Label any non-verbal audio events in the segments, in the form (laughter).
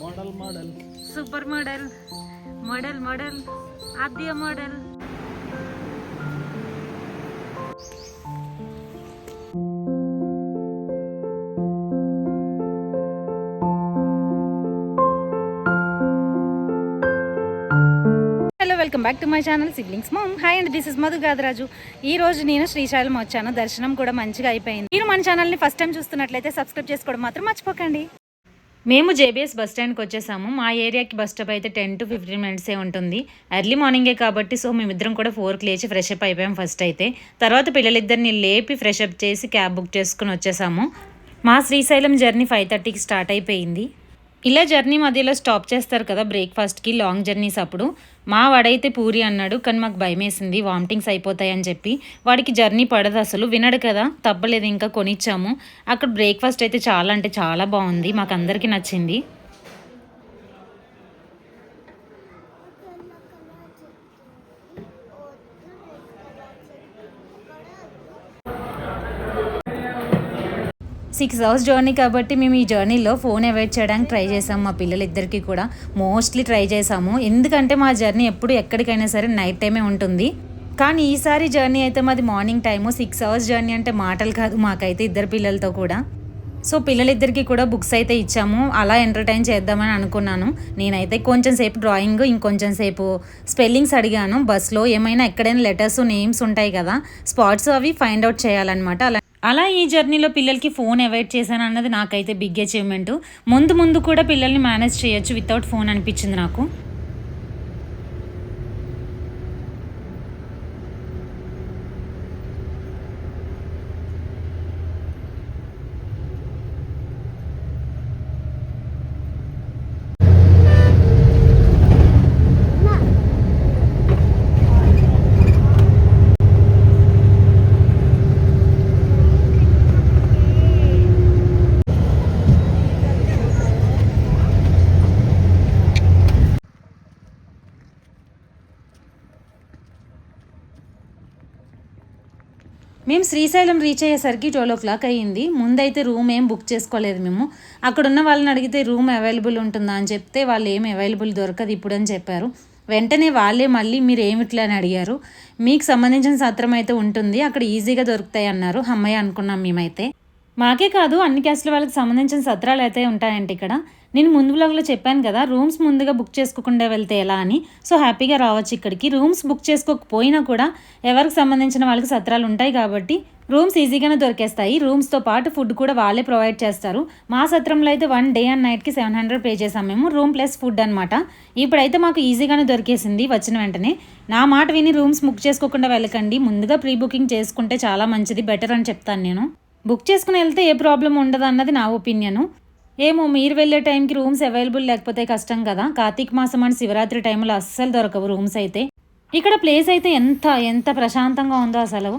Model model. Super model. Model model. Aadya model. Hello welcome back to my channel siblings mom hi and this is Madhu Gadaraju ఈ రోజు నేను శ్రీశైలం వచ్చాను. దర్శనం కూడా మంచిగా అయిపోయింది. మీరు మన ఛానల్ని ఫస్ట్ టైం చూస్తున్నట్లయితే సబ్స్క్రైబ్ చేసుకోవడం మాత్రం మర్చిపోకండి. మేము జేబీఎస్ బస్ స్టాండ్కి వచ్చేసాము. మా ఏరియాకి బస్ స్టాప్ అయితే టెన్ టు ఫిఫ్టీన్ మినిట్సే ఉంటుంది. ఎర్లీ మార్నింగే కాబట్టి సో మేమిద్దరం కూడా ఫోర్కి లేచి ఫ్రెష్ అప్ అయిపోయాం ఫస్ట్ అయితే. తర్వాత పిల్లలిద్దరిని లేపి ఫ్రెష్ అప్ చేసి క్యాబ్ బుక్ చేసుకుని వచ్చేసాము. మా శ్రీశైలం జర్నీ ఫైవ్ థర్టీకి స్టార్ట్ అయిపోయింది. ఇలా జర్నీ మధ్యలో స్టాప్ చేస్తారు కదా బ్రేక్ఫాస్ట్కి లాంగ్ జర్నీస్ అప్పుడు. మా వాడైతే పూరి అన్నాడు కానీ మాకు భయమేసింది వామిటింగ్స్ అయిపోతాయని చెప్పి. వాడికి జర్నీ పడదు అసలు వినడు కదా తప్పలేదు ఇంకా కొనిచ్చాము. అక్కడ బ్రేక్ఫాస్ట్ అయితే చాలా అంటే చాలా బాగుంది మాకు అందరికీ నచ్చింది. సిక్స్ అవర్స్ జర్నీ కాబట్టి మేము ఈ జర్నీలో ఫోన్ అవాయిడ్ చేయడానికి ట్రై చేసాము మా పిల్లలిద్దరికీ కూడా. మోస్ట్లీ ట్రై చేసాము. ఎందుకంటే మా జర్నీ ఎప్పుడు ఎక్కడికైనా సరే నైట్ టైమే ఉంటుంది. కానీ ఈసారి జర్నీ అయితే మాది morning time. Six hours journey అంటే మాటలు కాదు మాకైతే ఇద్దరు పిల్లలతో కూడా. సో పిల్లలిద్దరికి కూడా బుక్స్ అయితే ఇచ్చాము. అలా ఎంటర్టైన్ చేద్దామని అనుకున్నాను. నేనైతే కొంచెం సేపు డ్రాయింగ్ ఇంకొంచెం సేపు స్పెల్లింగ్స్ అడిగాను. బస్లో ఏమైనా ఎక్కడైనా లెటర్స్ నేమ్స్ ఉంటాయి కదా. స్పాట్స్ అవి ఫైండ్ అవుట్ చేయాలన్నమాట. అలా అలా ఈ జర్నీలో పిల్లలకి ఫోన్ అవాయిడ్ చేశాను అన్నది నాకైతే బిగ్ అచీవ్మెంట్ ముందు ముందు కూడా పిల్లల్ని మేనేజ్ చేయొచ్చు వితౌట్ ఫోన్ అనిపించింది నాకు. మేము శ్రీశైలం రీచ్ అయ్యేసరికి ట్వెల్వ్ ఓ క్లాక్ అయ్యింది. ముందైతే రూమ్ ఏం బుక్ చేసుకోలేదు మేము. అక్కడ ఉన్న వాళ్ళని అడిగితే రూమ్ అవైలబుల్ ఉంటుందా అని చెప్తే వాళ్ళు ఏం అవైలబుల్ దొరకదు ఇప్పుడు అని చెప్పారు. వెంటనే వాళ్ళే మళ్ళీ మీరు ఏమిట్లా అని అడిగారు. మీకు సంబంధించిన సత్రం అయితే ఉంటుంది. అక్కడ ఈజీగా దొరుకుతాయి అన్నారు. అమ్మాయి అనుకున్నాం మేమైతే. మాకే కాదు అన్ని క్యాస్ట్ల వాళ్ళకి సంబంధించిన సత్రాలు అయితే ఉంటాయంటే ఇక్కడ. నేను ముందు బ్లాగ్లో చెప్పాను కదా రూమ్స్ ముందుగా బుక్ చేసుకోకుండా వెళ్తే ఎలా అని. సో హ్యాపీగా రావచ్చు ఇక్కడికి. రూమ్స్ బుక్ చేసుకోకపోయినా కూడా ఎవరికి సంబంధించిన వాళ్ళకి సత్రాలు ఉంటాయి కాబట్టి రూమ్స్ ఈజీగానే దొరికేస్తాయి. రూమ్స్తో పాటు ఫుడ్ కూడా వాళ్ళే ప్రొవైడ్ చేస్తారు. మా సత్రంలో అయితే వన్ డే అండ్ నైట్కి సెవెన్ హండ్రెడ్ పే చేసాం మేము రూమ్ ప్లస్ ఫుడ్ అనమాట ఇప్పుడైతే మాకు ఈజీగానే దొరికేసింది వచ్చిన వెంటనే. నా మాట విని రూమ్స్ బుక్ చేసుకోకుండా వెళ్ళకండి ముందుగా ప్రీ బుకింగ్ చేసుకుంటే చాలా మంచిది బెటర్ అని చెప్తాను నేను. బుక్ చేసుకుని వెళ్తే ఏ ప్రాబ్లం ఉండదు అన్నది నా ఒపీనియను. ఏమో మీరు వెళ్ళే టైంకి రూమ్స్ అవైలబుల్ లేకపోతే కష్టం కదా. కార్తీక మాసం అండ్ శివరాత్రి టైంలో అస్సలు దొరకవు రూమ్స్ అయితే. ఇక్కడ ప్లేస్ అయితే ఎంత ఎంత ప్రశాంతంగా ఉందో అసలు.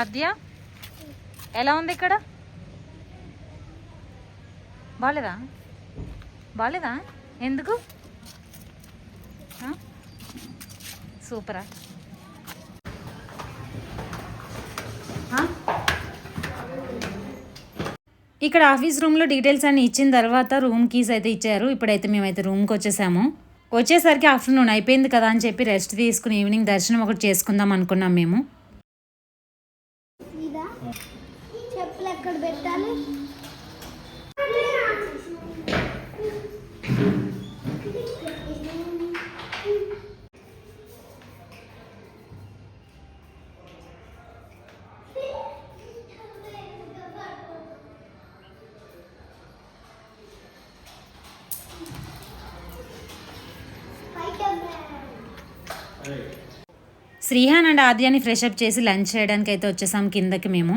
ఆద్య ఎలా ఉంది ఇక్కడ? బాగాలేదా బాగాలేదా ఎందుకు? సూపరా ఇక్కడ ఆఫీస్ రూమ్లో డీటెయిల్స్ అన్ని ఇచ్చిన తర్వాత రూమ్ కీస్ అయితే ఇచ్చారు. ఇప్పుడైతే మేమైతే రూమ్కి వచ్చేసాము. వచ్చేసరికి ఆఫ్టర్నూన్ అయిపోయింది కదా అని చెప్పి రెస్ట్ తీసుకుని ఈవినింగ్ దర్శనం ఒకటి చేసుకుందాం అనుకున్నాం మేము. శ్రీహాన్ అండ్ ఆద్యాని ఫ్రెష్ అప్ చేసి లంచ్ చేయడానికి అయితే వచ్చేసాం కిందకి మేము.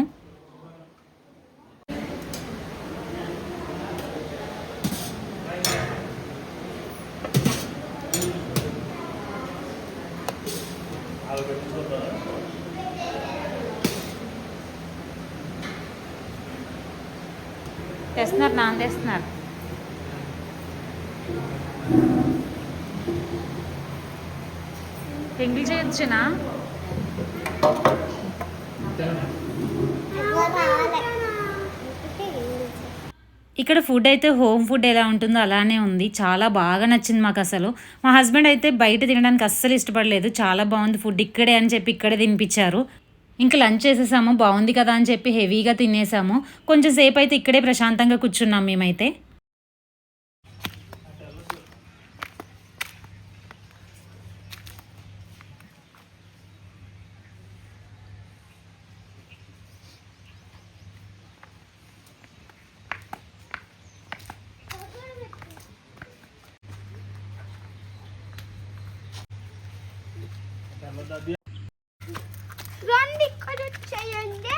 తెస్తున్నారు నాన్ తెస్తున్నారు. రింగులు చేయొచ్చునా ఇక్కడ ఫుడ్ అయితే హోమ్ ఫుడ్ ఎలా ఉంటుందో అలానే ఉంది. చాలా బాగా నచ్చింది మాకు అసలు. మా హస్బెండ్ అయితే బయట తినడానికి అస్సలు ఇష్టపడలేదు. చాలా బాగుంది ఫుడ్ ఇక్కడే అని చెప్పి ఇక్కడే తినిపించారు. ఇంకా లంచ్ చేసేసాము. బాగుంది కదా అని చెప్పి హెవీగా తినేసాము. కొంచెం సేపు అయితే ఇక్కడే ప్రశాంతంగా కూర్చున్నాం మేమైతే. ఇక్కడ వచ్చేయండి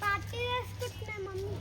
పార్టీ చేసుకుంటున్నా మమ్మీ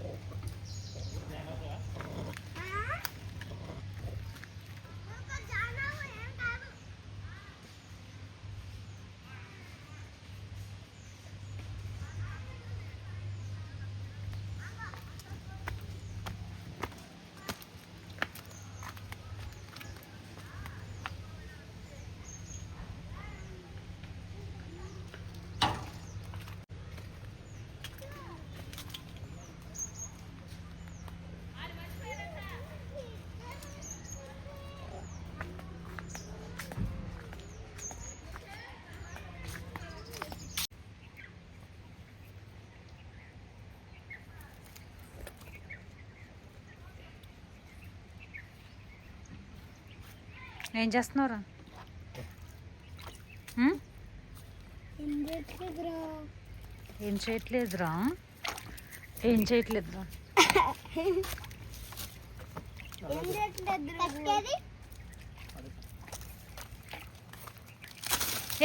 ఏం చేస్తున్నారు? ఏం చేయట్లేదురా. ఏం చేయట్లేదురా?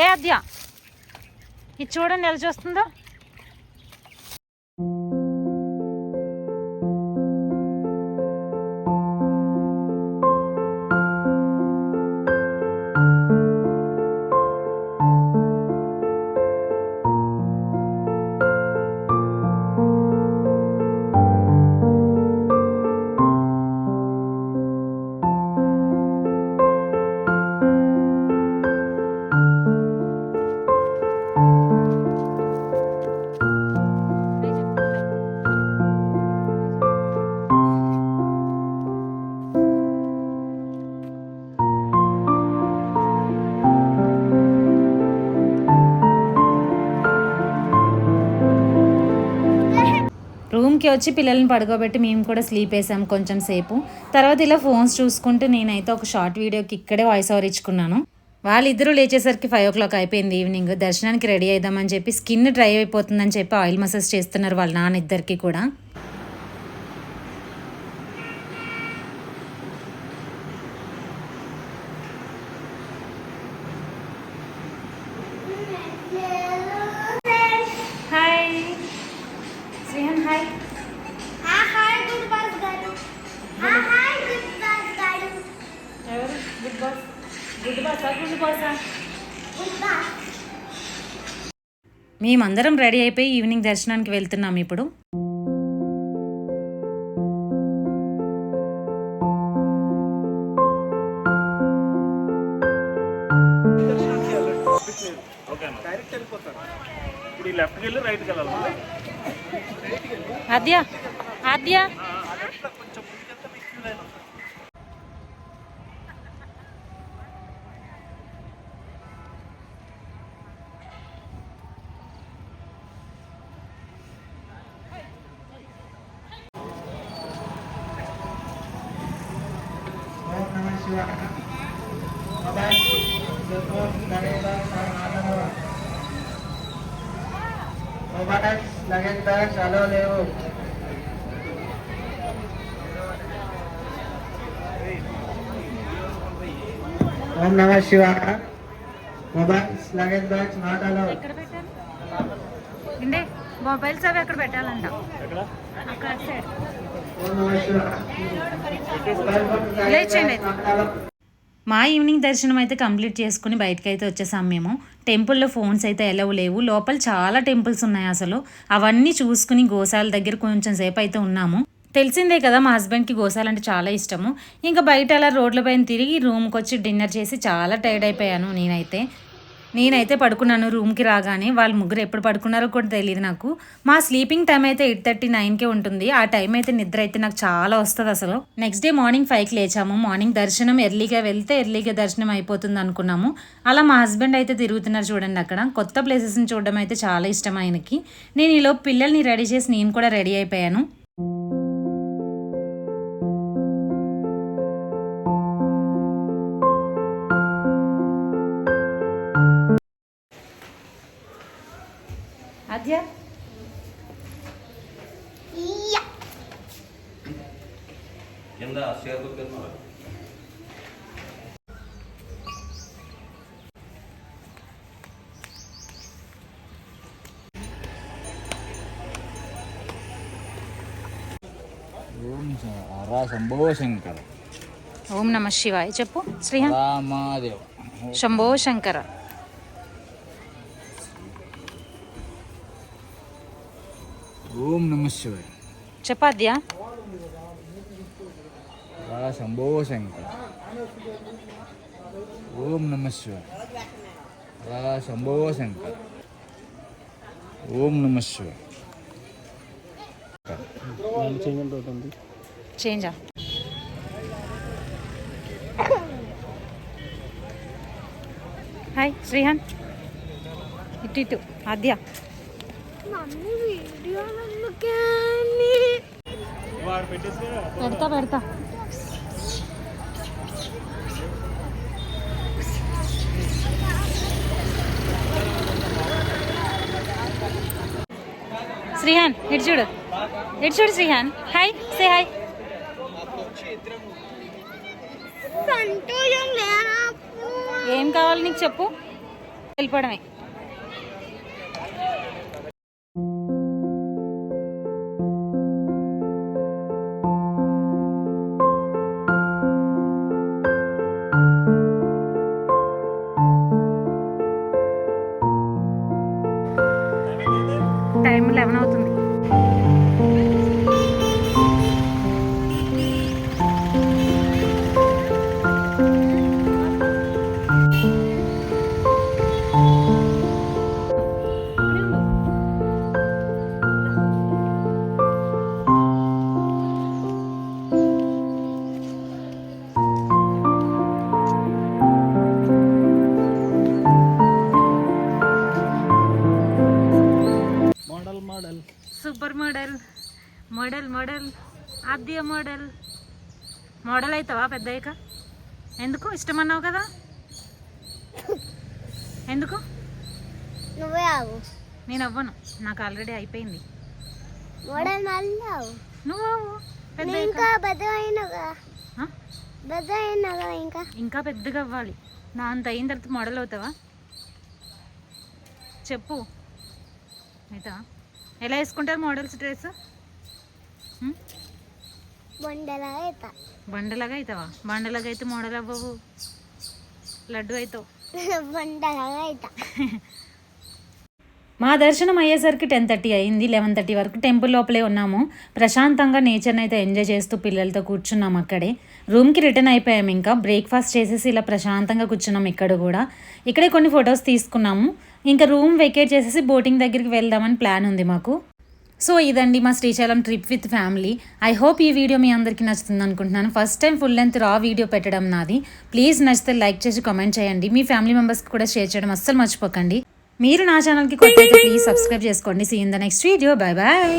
ఏం అద్య? ఇది చూడండి ఎలా చూస్తుందో. రూమ్కి వచ్చి పిల్లల్ని పడుకోబెట్టి మేము కూడా స్లీప్ వేసాం కొంచెం సేపు. తర్వాత ఇలా ఫోన్స్ చూసుకుంటూ నేనైతే ఒక షార్ట్ వీడియోకి ఇక్కడే వాయిస్ ఓవర్ ఇచ్చుకున్నాను. వాళ్ళిద్దరూ లేచేసరికి ఫైవ్ ఓ క్లాక్ అయిపోయింది ఈవినింగ్. దర్శనానికి రెడీ అవుదామని చెప్పి స్కిన్ డ్రై అయిపోతుందని చెప్పి ఆయిల్ మసాజ్ చేస్తున్నారు వాళ్ళ నాన్న ఇద్దరికి కూడా హాయ్ శ్రీహన్ హాయ్ ఆ హాయ్ గుడ్ బాస్ గారు. ఆ హాయ్ గుడ్ బాస్ గారు. ఎవరు గుడ్ బాస్ గుడ్ బాసా గుడ్ బాసా గుడ్ బాస్. మేమందరం రెడీ అయిపోయి ఈవినింగ్ దర్శనానికి వెళ్తున్నాం ఇప్పుడు. డైరెక్ట్ వెళ్ళిపోతారు ఓం నమ లగేజ్ బ్యాగ్స్ అలో లేవు ఓం నమ Shiva mobiles luggage bags not allow mobiles అవి ఎక్కడ పెట్టాలంట. అక్కడ సైడ్. లేచండి. మా ఈవినింగ్ దర్శనం అయితే కంప్లీట్ చేసుకుని బయటకు అయితే వచ్చేసాం మేము. టెంపుల్లో ఫోన్స్ అయితే ఎలవు లేవు. లోపల చాలా టెంపుల్స్ ఉన్నాయి అసలు. అవన్నీ చూసుకుని గోశాల దగ్గర కొంచెం సేపు అయితే ఉన్నాము. తెలిసిందే కదా మా హస్బెండ్కి గోశాల అంటే చాలా ఇష్టము. ఇంకా బయట అలా రోడ్ల పైన తిరిగి రూమ్కి వచ్చి డిన్నర్ చేసి చాలా టైర్డ్ అయిపోయాను నేనైతే. నేనైతే పడుకున్నాను రూమ్కి రాగానే. వాళ్ళు ముగ్గురు ఎప్పుడు పడుకున్నారో కూడా తెలియదు నాకు. మా స్లీపింగ్ టైం అయితే ఎయిట్ థర్టీ నైన్కే ఉంటుంది. ఆ టైం అయితే నిద్ర అయితే నాకు చాలా వస్తుంది అసలు. నెక్స్ట్ డే మార్నింగ్ ఫైవ్కి లేచాము. మార్నింగ్ దర్శనం ఎర్లీగా వెళ్తే ఎర్లీగా దర్శనం అయిపోతుంది అనుకున్నాము. అలా మా హస్బెండ్ అయితే తిరుగుతున్నారు చూడండి అక్కడ. కొత్త ప్లేసెస్ని చూడడం అయితే చాలా ఇష్టం ఆయనకి. నేను ఈలోపు పిల్లల్ని రెడీ చేసి నేను కూడా రెడీ అయిపోయాను. కింద షేర్కు కింద ఓం రా శంభో శంకర ఓం నమ శివాయ చెప్పు శ్రీహాన్ రామాదేవ శంభో శంకర ఓం నమ శివాయ చెప్పాద్యా రా శంభో శంకర ఓం నమ శివాయ రా శంభో శంకర ఓం నమ శివాయ చేంజ్ అవుతుంది చేంజా హాయ్ శ్రీహాన్ ఇటు ఇటు ఆద్య మమ్మీ వీడియో అందుకే వాడు పెట్టేసి పెడతా పెడతా శ్రీహాన్ ఇటు చూడు. ఇటు చూడు శ్రీహాన్. హాయ్ సే హాయ్ ఏం కావాలి నీకు చెప్పు? వెళ్ళిపోవడమే. టైం లెవెన్ అవుతుంది. Super model. Model model. Aadya model. Model అవుతావా పెద్దయ్యక? ఎందుకు? ఇష్టమన్నావు కదా? ఎందుకు? నువ్వే నేను అవ్వను. నాకు ఆల్రెడీ అయిపోయింది. మోడల్ మళ్ళీ నువ్వు పెద్ద ఇంకా పెద్ద ఇంకా? ఇంకా పెద్దగా అవ్వాలి. నా అంత అయిన తర్వాత మోడల్ అవుతావా? చెప్పు. అయితే ఎలా వేసుకుంటారు మోడల్స్ డ్రెస్? అవుతా బండలాగా అవుతావా? బండలాగా అయితే మోడల్ అవ్వవు. లడ్డు అవుతావు. (laughs) అవుతా మా దర్శనం అయ్యేసరికి టెన్ థర్టీ అయింది లెవెన్ థర్టీ వరకు టెంపుల్ లోపలే ఉన్నాము. ప్రశాంతంగా నేచర్ని అయితే ఎంజాయ్ చేస్తూ పిల్లలతో కూర్చున్నాం అక్కడే. రూమ్కి రిటర్న్ అయిపోయాము ఇంకా. బ్రేక్ఫాస్ట్ చేసేసి ఇలా ప్రశాంతంగా కూర్చున్నాం ఇక్కడ కూడా. ఇక్కడే కొన్ని ఫొటోస్ తీసుకున్నాము. ఇంకా రూమ్ వెకేట్ చేసేసి బోటింగ్ దగ్గరికి వెళ్దామని ప్లాన్ ఉంది మాకు. సో ఇదండి మా Srisailam trip with family. I hope ఈ వీడియో మీ అందరికీ నచ్చుతుంది అనుకుంటున్నాను. First time full length raw video పెట్టడం నాది. ప్లీజ్ నచ్చితే లైక్ చేసి కామెంట్ చేయండి. మీ ఫ్యామిలీ మెంబర్స్కి కూడా షేర్ చేయడం అస్సలు మర్చిపోకండి. మీరు నా ఛానల్కి కొత్త అయితే ప్లీజ్ సబ్స్క్రైబ్ చేసుకోండి. See in the next video bye bye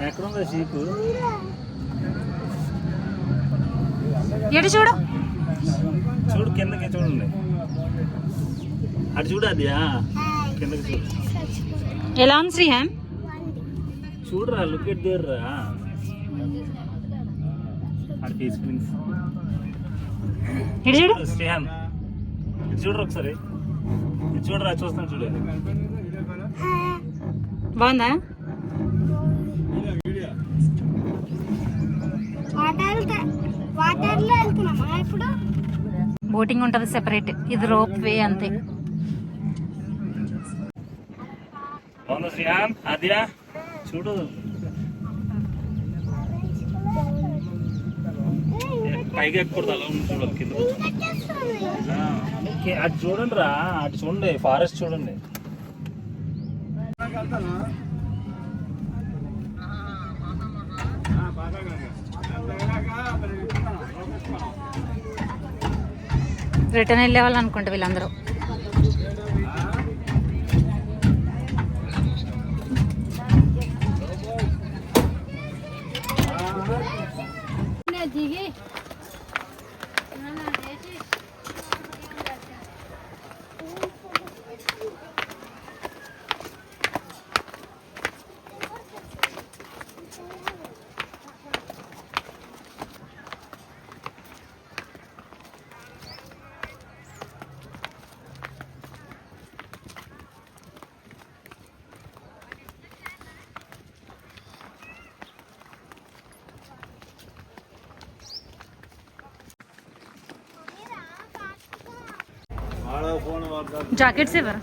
Aadya ఎక్కడ ఉందా షీప్ ఎటు చూడు. చూడు కిందకి చూడండి. అటు చూడు అది కిందకి చూడు. ఎలా ఉంది శ్రీహాన్ చూడరా లుక్ ఎట్ దేర్ రా. అది తీసుకుని ఇటు చూడు. శ్రేయాన్ ఇది చూడరు ఒకసారి. ఇది చూడరా చూస్తాను చూడు. బాగుందా? బోటింగ్ ఉంటుంది సెపరేట్. ఇది రోప్ వే అంతే. చూడు. పైగా ఎక్కకూడదు అలా ఉంది చూడాలి కింద అది చూడండి రా అటు చూడండి ఫారెస్ట్ చూడండి. రిటర్న్ వెళ్ళే వాళ్ళు అనుకుంటా వీళ్ళందరూ. దిగి जैकेट से भरा।